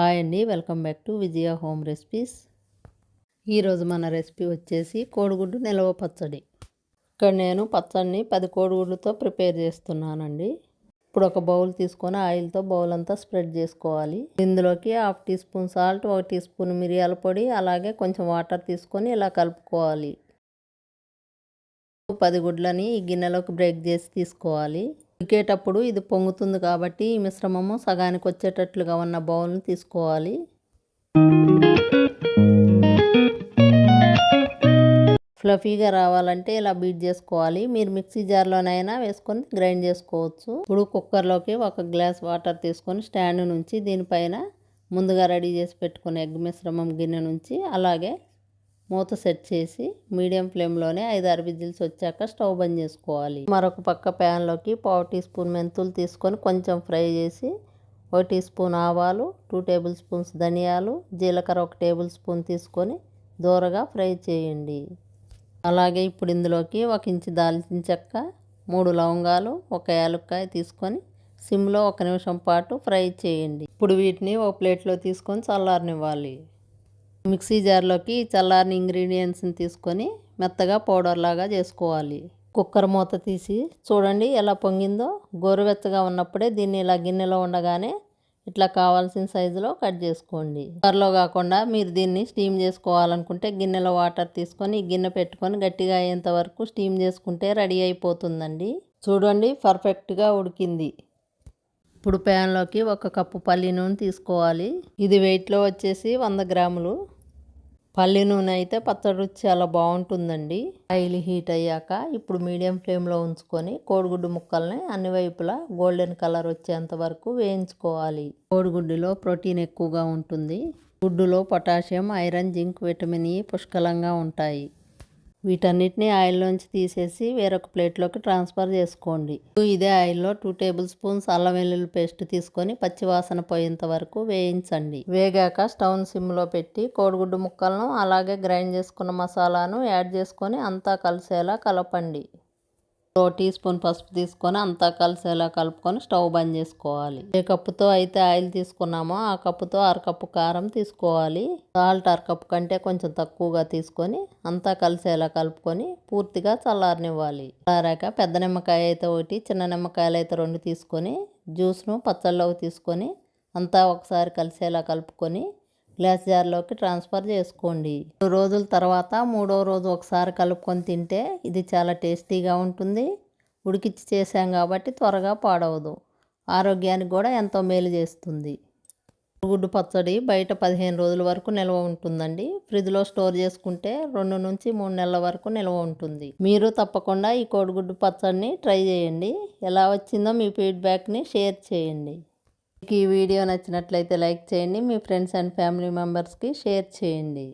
Hi అండి welcome back to Vijaya home recipes. ఈరోజు మన రెసిపీ వచ్చేసి కోడిగుడ్డు నిలవ పచ్చడి. ఇక్కడ నేను పచ్చడిని పది కోడిగుడ్లతో ప్రిపేర్ చేస్తున్నానండి. ఇప్పుడు ఒక బౌల్ తీసుకొని ఆయిల్తో బౌల్ అంతా స్ప్రెడ్ చేసుకోవాలి. ఇందులోకి హాఫ్ టీ స్పూన్ సాల్ట్ ఒక టీ స్పూన్ మిరియాల పొడి అలాగే కొంచెం వాటర్ తీసుకొని ఇలా కలుపుకోవాలి. పది గుడ్లని ఈ గిన్నెలోకి బ్రేక్ చేసి తీసుకోవాలి. ఉడికేటప్పుడు ఇది పొంగుతుంది కాబట్టి ఈ మిశ్రమము సగానికి వచ్చేటట్లుగా ఉన్న బౌల్ని తీసుకోవాలి. ఫ్లఫీగా రావాలంటే ఇలా బీట్ చేసుకోవాలి. మీరు మిక్సీ జార్లోనైనా వేసుకొని గ్రైండ్ చేసుకోవచ్చు. ఇప్పుడు కుక్కర్లోకి ఒక గ్లాస్ వాటర్ తీసుకొని స్టాండ్ నుంచి దీనిపైన ముందుగా రెడీ చేసి పెట్టుకున్న ఎగ్ మిశ్రమం గిన్నె నుంచి అలాగే మూత సెట్ చేసి మీడియం ఫ్లేమ్లోనే ఐదు ఆరు విజిల్స్ వచ్చాక స్టవ్ బంద్ చేసుకోవాలి. మరొక పక్క ప్యాన్లోకి పావు టీ స్పూన్ మెంతులు తీసుకొని కొంచెం ఫ్రై చేసి ఒక టీ స్పూన్ ఆవాలు టూ టేబుల్ స్పూన్స్ ధనియాలు జీలకర్ర ఒక టేబుల్ స్పూన్ తీసుకొని దూరగా ఫ్రై చేయండి. అలాగే ఇప్పుడు ఇందులోకి ఒక ఇంచు దాల్చిన చెక్క మూడు లవంగాలు ఒక యాలక్కాయ తీసుకొని సిమ్లో ఒక నిమిషం పాటు ఫ్రై చేయండి. ఇప్పుడు వీటిని ఒక ప్లేట్లో తీసుకొని చల్లారనివ్వాలి. మిక్సీ జార్లోకి చల్లారిన ఇంగ్రీడియంట్స్ని తీసుకొని మెత్తగా పౌడర్ లాగా చేసుకోవాలి. కుక్కర్ మూత తీసి చూడండి ఎలా పొంగిందో. గోరువెచ్చగా ఉన్నప్పుడే దీన్ని ఇలా గిన్నెలో ఉండగానే ఇట్లా కావాల్సిన సైజులో కట్ చేసుకోండి. కుక్కర్లో కాకుండా మీరు దీన్ని స్టీమ్ చేసుకోవాలనుకుంటే గిన్నెలో వాటర్ తీసుకొని గిన్నె పెట్టుకొని గట్టిగా అయ్యేంత వరకు స్టీమ్ చేసుకుంటే రెడీ అయిపోతుందండి. చూడండి పర్ఫెక్ట్గా ఉడికింది. ఇప్పుడు ప్యాన్లోకి ఒక కప్పు పల్లి నూనె తీసుకోవాలి. ఇది వెయిట్లో వచ్చేసి వంద గ్రాములు. పల్లి నూనె అయితే పచ్చడి రుచి చాలా బాగుంటుందండి. ఆయిల్ హీట్ అయ్యాక ఇప్పుడు మీడియం ఫ్లేమ్లో ఉంచుకొని కోడిగుడ్డు ముక్కల్ని అన్ని వైపులా గోల్డెన్ కలర్ వచ్చేంత వరకు వేయించుకోవాలి. కోడిగుడ్డులో ప్రోటీన్ ఎక్కువగా ఉంటుంది. గుడ్డులో potassium iron zinc vitamin E పుష్కలంగా ఉంటాయి. వీటన్నిటిని ఆయిల్లోంచి తీసేసి వేరొక ప్లేట్లోకి ట్రాన్స్ఫర్ చేసుకోండి. ఇదే ఆయిల్లో టూ టేబుల్ స్పూన్స్ అల్లం వెల్లుల్లి పేస్ట్ తీసుకొని పచ్చివాసన పోయేంత వరకు వేయించండి. వేగాక స్టవ్ సిమ్లో పెట్టి కోడిగుడ్డు ముక్కలను అలాగే గ్రైండ్ చేసుకున్న మసాలాను యాడ్ చేసుకొని అంతా కలిసేలా కలపండి. ఓ టీ స్పూన్ పసుపు తీసుకొని అంతా కలిసేలా కలుపుకొని స్టవ్ బంద్ చేసుకోవాలి. ఏ కప్పుతో అయితే ఆయిల్ తీసుకున్నామో ఆ కప్పుతో అరకప్పు కారం తీసుకోవాలి. సాల్ట్ అరకప్పు కంటే కొంచెం తక్కువగా తీసుకొని అంతా కలిసేలా కలుపుకొని పూర్తిగా చల్లారనివ్వాలి. చల్లారాక పెద్ద నిమ్మకాయ అయితే ఒకటి చిన్న నిమ్మకాయలు అయితే రెండు తీసుకొని జ్యూస్ను పచ్చళ్ళలోకి తీసుకొని అంతా ఒకసారి కలిసేలా కలుపుకొని గ్లాస్ జార్లోకి ట్రాన్స్ఫర్ చేసుకోండి. రెండు రోజుల తర్వాత మూడో రోజు ఒకసారి కలుపుకొని తింటే ఇది చాలా టేస్టీగా ఉంటుంది. ఉడికిచ్చి చేసాం కాబట్టి త్వరగా పాడవదు. ఆరోగ్యానికి కూడా ఎంతో మేలు చేస్తుంది. గుడ్డు పచ్చడి బయట పదిహేను రోజుల వరకు నిల్వ ఉంటుందండి. ఫ్రిడ్జ్లో స్టోర్ చేసుకుంటే రెండు నుంచి మూడు నెలల వరకు నిల్వ ఉంటుంది. మీరు తప్పకుండా ఈ కోడిగుడ్డు పచ్చడిని ట్రై చేయండి. ఎలా వచ్చిందో మీ ఫీడ్బ్యాక్ని షేర్ చేయండి. మీకు ఈ వీడియో నచ్చినట్లయితే లైక్ చేయండి మీ ఫ్రెండ్స్ అండ్ ఫ్యామిలీ మెంబర్స్కి షేర్ చేయండి.